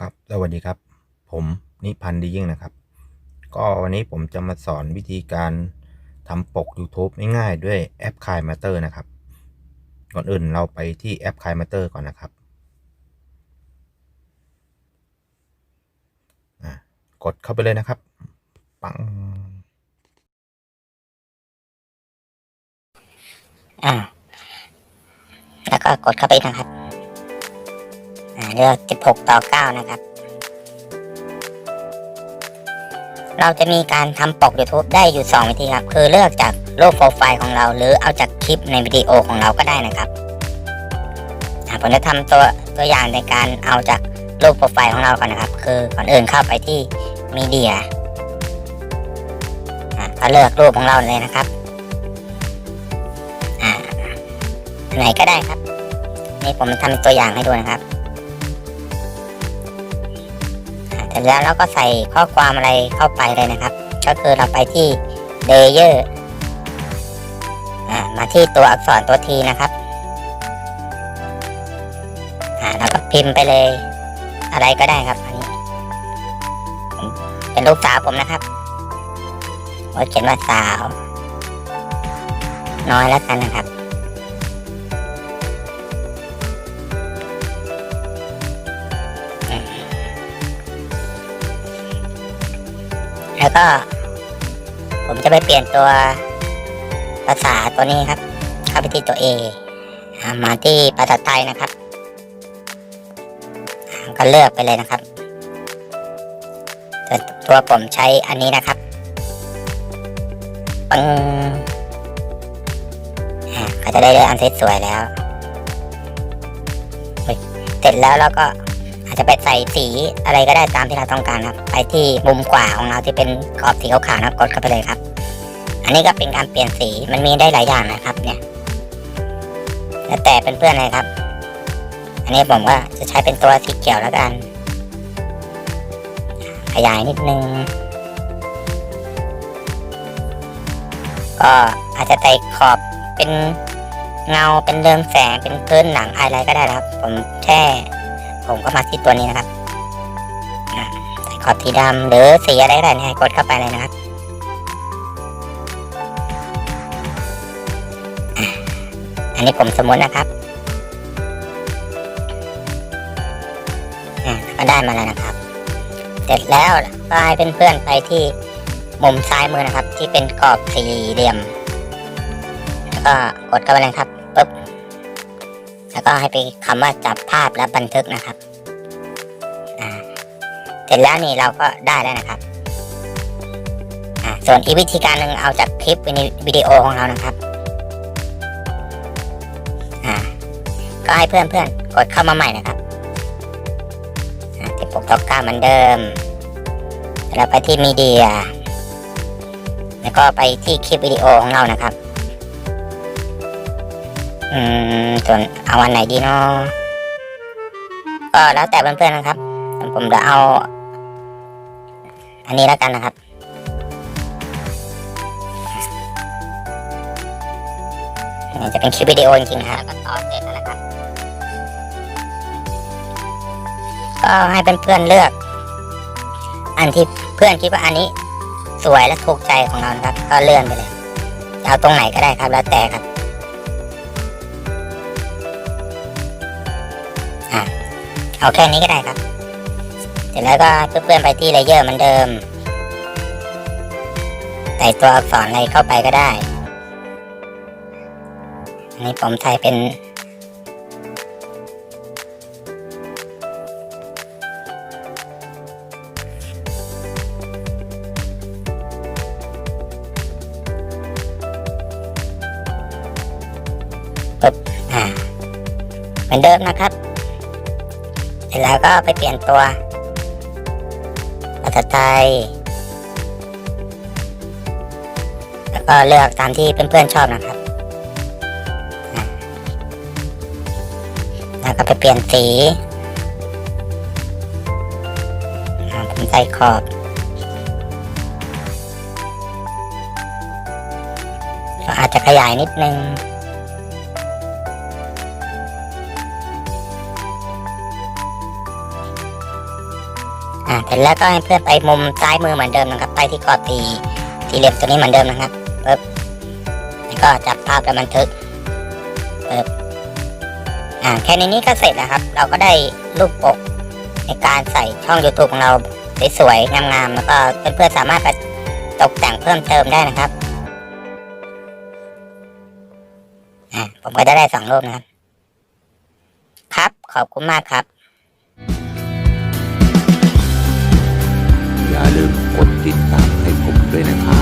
ครับสวัสดีครับ ผมนิพันธ์ดียิ่งนะครับ ก็วันนี้ผมจะมาสอนวิธีการทำปก YouTube ง่ายๆด้วยแอป k i n m a t e r นะครับ ก่อนอื่นเราไปที่แอป k i n m a t e r ก่อนนะครับอะกดเข้าไปเลยนะครับ ปัง อ่า แล้วก็กดเข้าไปนะครับ เลือก 16 ต่อ 9 นะครับ เราจะมีการทำปก YouTube ได้อยู่ 2 วิธีครับ คือเลือกจากรูปโปรไฟล์ของเรา หรือเอาจากคลิปในวิดีโอของเราก็ได้นะครับผมจะทำตัวตัวอย่างในการเอาจากรูปโปรไฟล์ของเราก่อนนะครับ คือก่อนอื่นเข้าไปที่มีเดียก็เลือกรูปของเราเลยนะครับไหนก็ได้ครับ นี่ผมทำตัวอย่างให้ดูนะครับ จแล้วเราก็ใส่ข้อความอะไรเข้าไปเลยนะครับ ก็คือเราไปที่ layer อ่ามาที่ตัวอักษรตัว T นะครับแล้วก็พิมพ์ไปเลย อะไรก็ได้ครับ อันนี้ เป็นลูกสาวผมนะครับว่าเขียนว่าสาว น้อยแล้วกันนะครับ แล้วก็ ผมจะไปเปลี่ยนตัวภาษาตัวนี้ครับ เข้าไปที่ตัว A อ่ามาที่ภาษาไทยนะครับ ก็เลือกไปเลยนะครับต,ตัวผมใช้อันนี้นะครับปึ้งอ่าก็จะได้เลือกอันสวยๆแล้วเฮ้ยเสร็จแล้วเราก็ อาจจะไปใส่สีอะไรก็ได้ตามที่เราต้องการครับ ไปที่มุมขวาของเราที่เป็นกรอบสีขาวๆนะกดเข้าไปเลยครับ อันนี้ก็เป็นการเปลี่ยนสีมันมีได้หลายอย่างนะครับเนี่ยแล้วแต่เป็นเพื่อนเลยครับ อันนี้ผมก็จะใช้เป็นตัวสีเขียวแล้วกัน ขยายนิดนึงก็อาจจะใส่ขอบเป็นเงาเป็นเรืองแสงเป็นพื้นหนังอะไรก็ได้ครับ ผมแค่ ผมก็มาที่ตัวนี้นะครับใส่ขอบสีดำหรือสีอะไรก็ได้นะกดเข้าไปเลยนะครับอันนี้ผมสมมตินะครับอ่าก็ได้มาแล้วนะครับ เสร็จแล้วก็ให้เพื่อนๆไปที่มุมซ้ายมือนะครับ ที่เป็นกรอบสี่เหลี่ยม แล้วก็กดเข้าไปเลยครับปุ๊บ แล้วก็ให้ไปคำว่าจับภาพและบันทึกนะครับเสร็จแล้วนี่เราก็ได้แล้วนะครับส่วนอีกวิธีการหนึ่งเอาจากคลิปวิดีโอของเรานะครับก็ให้เพื่อนเพื่อนๆกดเข้ามาใหม่นะครับที่ปกต่อก้าเหมือนเดิมแล้วไปที่มีเดีย แล้วก็ไปที่คลิปวิดีโอของเรานะครับ อืมส่วนเอาวันไหนดีเนาะก็แล้วแต่เพื่อนๆนะครับ ผมจะเอา อันนี้แล้วกันนะครับ จะเป็นคลิปวิดีโอจริงๆนะครับก็ต่อเสร็จแล้วนะครับ ก็ให้เพื่อนๆเลือก อันที่เพื่อนคิดว่าอันนี้ สวยและถูกใจของเรานะครับ ก็เลื่อนไปเลยเอาตรงไหนก็ได้ครับแล้วแต่ครับ เอาแค่นี้ก็ได้ครับเสร็จแล้วก็เพื่อนๆไปที่เลเยอร์เหมือนเดิม ใส่ตัวอักษรอะไรเข้าไปก็ได้ อันนี้ผมใส่เป็น ปึ๊บ อ่า เหมือนเดิมนะครับ เสร็จแล้วก็ไปเปลี่ยนตัวภาษาไทย แล้วก็เลือกตามที่เพื่อนๆชอบนะครับ แล้วก็ไปเปลี่ยนสีผมใส่ขอบก็อาจจะขยายนิดนึง อ่าเสร็จแล้วก็ให้เพื่อนไปมุมซ้ายมือเหมือนเดิมนะครับ ไปที่กรอบสี่สี่เหลี่ยมตัวนี้เหมือนเดิมนะครับปึ๊บแล้วก็จับภาพแล้วบันทึกปึ๊บอ่าแค่นี้นี่ก็เสร็จแล้วครับ เราก็ได้รูปปกในการใส่ช่อง YouTube ของเราสวยๆงามๆแล้วก็เพื่อนๆสามารถไปตกแต่งเพิ่มเติมได้นะครับอ่าผมก็จะได้สองรูปนะครับ ครับขอบคุณมากครับ อย่าลืมกดติดตามให้ผมด้วยนะครับ